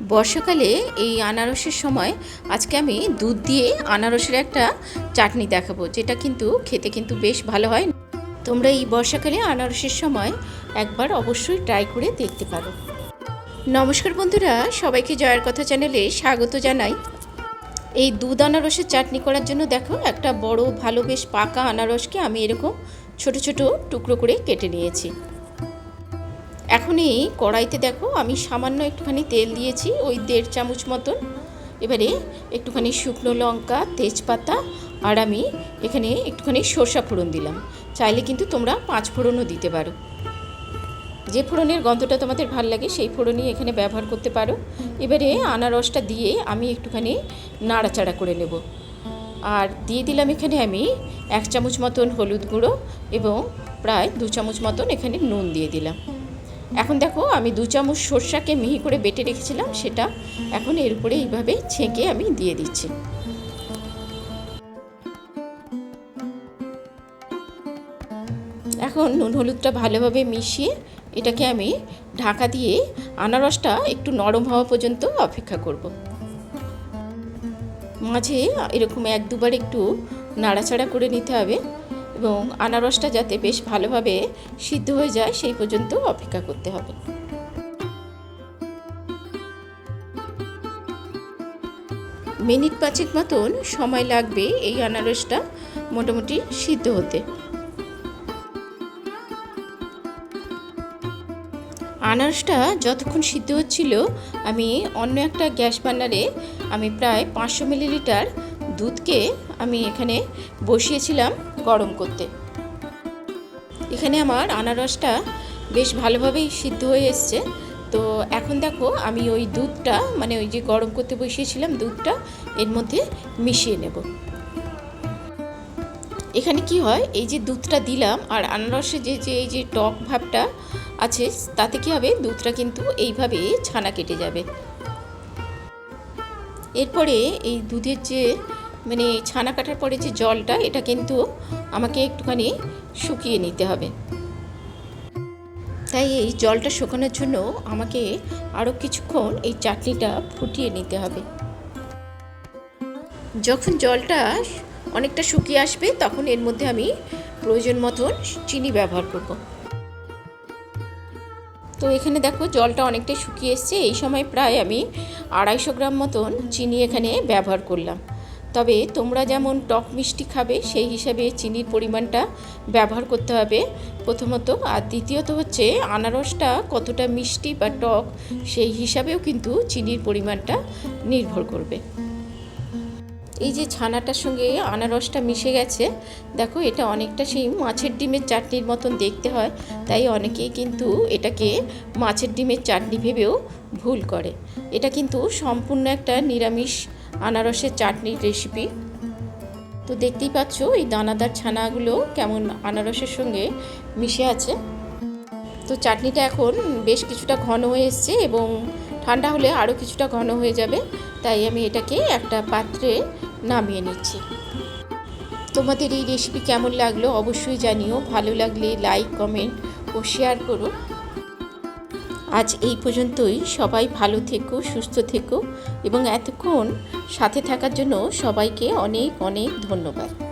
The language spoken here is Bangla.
বর্ষাকালে এই আনারসের সময় আজকে আমি দুধ দিয়ে আনারসের একটা চাটনি দেখাবো, যেটা কিন্তু খেতে কিন্তু বেশ ভালো হয়। তোমরা এই বর্ষাকালে আনারসের সময় একবার অবশ্যই ট্রাই করে দেখতে পারো। নমস্কার বন্ধুরা, সবাইকে জয়ের কথা চ্যানেলে স্বাগত জানাই। এই দুধ আনারসের চাটনি করার জন্য দেখো, একটা বড় ভালো বেশ পাকা আনারসকে আমি এরকম ছোট ছোট টুকরো করে কেটে নিয়েছি। এখন এই কড়াইতে দেখো আমি সামান্য একটুখানি তেল দিয়েছি, ওই দেড় চামচ মতন। এবারে একটুখানি শুকনো লঙ্কা, তেজপাতা আর আমি এখানে একটুখানি সর্ষা ফোড়ন দিলাম। চাইলে কিন্তু তোমরা পাঁচ ফোড়নও দিতে পারো। যে ফোড়নের গন্ধটা তোমাদের ভালো লাগে সেই ফোড়নই এখানে ব্যবহার করতে পারো। এবারে আনারসটা দিয়ে আমি একটুখানি নাড়াচাড়া করে নেব। আর দিয়ে দিলাম এখানে আমি এক চামচ মতন হলুদ গুঁড়ো এবং প্রায় দু চামচ মতন এখানে নুন দিয়ে দিলাম। এখন দেখো, আমি দু চামচ সর্ষাকে মিহি করে বেটে রেখেছিলাম, সেটা এখন এর উপরে এইভাবে ছেঁকে আমি দিয়ে দিচ্ছি। এখন নুন হলুদটা ভালোভাবে মিশিয়ে এটাকে আমি ঢাকা দিয়ে আনারসটা একটু নরম হওয়া পর্যন্ত অপেক্ষা করব। মাঝে এরকম এক দুবার একটু নাড়াচাড়া করে নিতে হবে। এবং আনারসটা যাতে বেশ ভালোভাবে সিদ্ধ হয়ে যায়, সেই পর্যন্ত অপেক্ষা করতে হবে। মিনিট পাঁচেক মতন সময় লাগবে এই আনারসটা মোটামুটি সিদ্ধ হতে। আনারসটা যতক্ষণ সিদ্ধ হচ্ছিল, আমি অন্য একটা গ্যাস বার্নারে আমি প্রায় পাঁচশো মিলিলিটার দুধকে আমি এখানে বসিয়েছিলাম গরম করতে। এখানে আমার আনারসটা বেশ ভালোভাবেই সিদ্ধ হয়ে এসছে। তো এখন দেখো আমি ওই দুধটা মানে ওই যে গরম করতে বসিয়েছিলাম দুধটা, এর মধ্যে মিশিয়ে নেব। এখানে কি হয়, এই যে দুধটা দিলাম আর আনারসে যে যে, এই যে টক ভাবটা আছে, তাতে কি হবে, দুধটা কিন্তু এইভাবে ছানা কেটে যাবে। এরপরে এই দুধের যে মানে ছানা কাটার পরে যে জলটা, এটা কিন্তু আমাকে একটুখানি শুকিয়ে নিতে হবে। তাই এই জলটা শুকানোর জন্য আমাকে আরও কিছুক্ষণ এই চাটনিটা ফুটিয়ে নিতে হবে। যখন জলটা অনেকটা শুকিয়ে আসবে, তখন এর মধ্যে আমি প্রয়োজন মতন চিনি ব্যবহার করব। তো এখানে দেখো জলটা অনেকটাই শুকিয়ে এসছে। এই সময় প্রায় আমি আড়াইশো গ্রাম মতন চিনি এখানে ব্যবহার করলাম। তবে তোমরা যেমন টক মিষ্টি খাবে, সেই হিসাবে চিনির পরিমাণটা ব্যবহার করতে হবে। প্রথমত আর দ্বিতীয়ত হচ্ছে আনারসটা কতটা মিষ্টি বা টক, সেই হিসাবেও কিন্তু চিনির পরিমাণটা নির্ভর করবে। এই যে ছানাটার সঙ্গে আনারসটা মিশে গেছে, দেখো এটা অনেকটা সেই মাছের ডিমের চাটনির মতন দেখতে হয়, তাই অনেকেই কিন্তু এটাকে মাছের ডিমের চাটনি ভেবেও ভুল করে। এটা কিন্তু সম্পূর্ণ একটা নিরামিষ আনারসের চাটনির রেসিপি তো দেখতেই পাচ্ছ, এই দানাদার ছানাগুলো কেমন আনারসের সঙ্গে মিশে আছে। তো চাটনিটা এখন বেশ কিছুটা ঘন হয়ে এসছে এবং ঠান্ডা হলে আরও কিছুটা ঘন হয়ে যাবে, তাই আমি এটাকে একটা পাত্রে নামিয়ে নিচ্ছি। তোমাদের এই রেসিপি কেমন লাগল অবশ্যই জানিও, ভালো লাগলে লাইক কমেন্ট ও শেয়ার করো। আজ এই পর্যন্তই। সবাই ভালো থেকো, সুস্থ থেকো এবং এতক্ষণ সাথে থাকার জন্য সবাইকে অনেক অনেক ধন্যবাদ।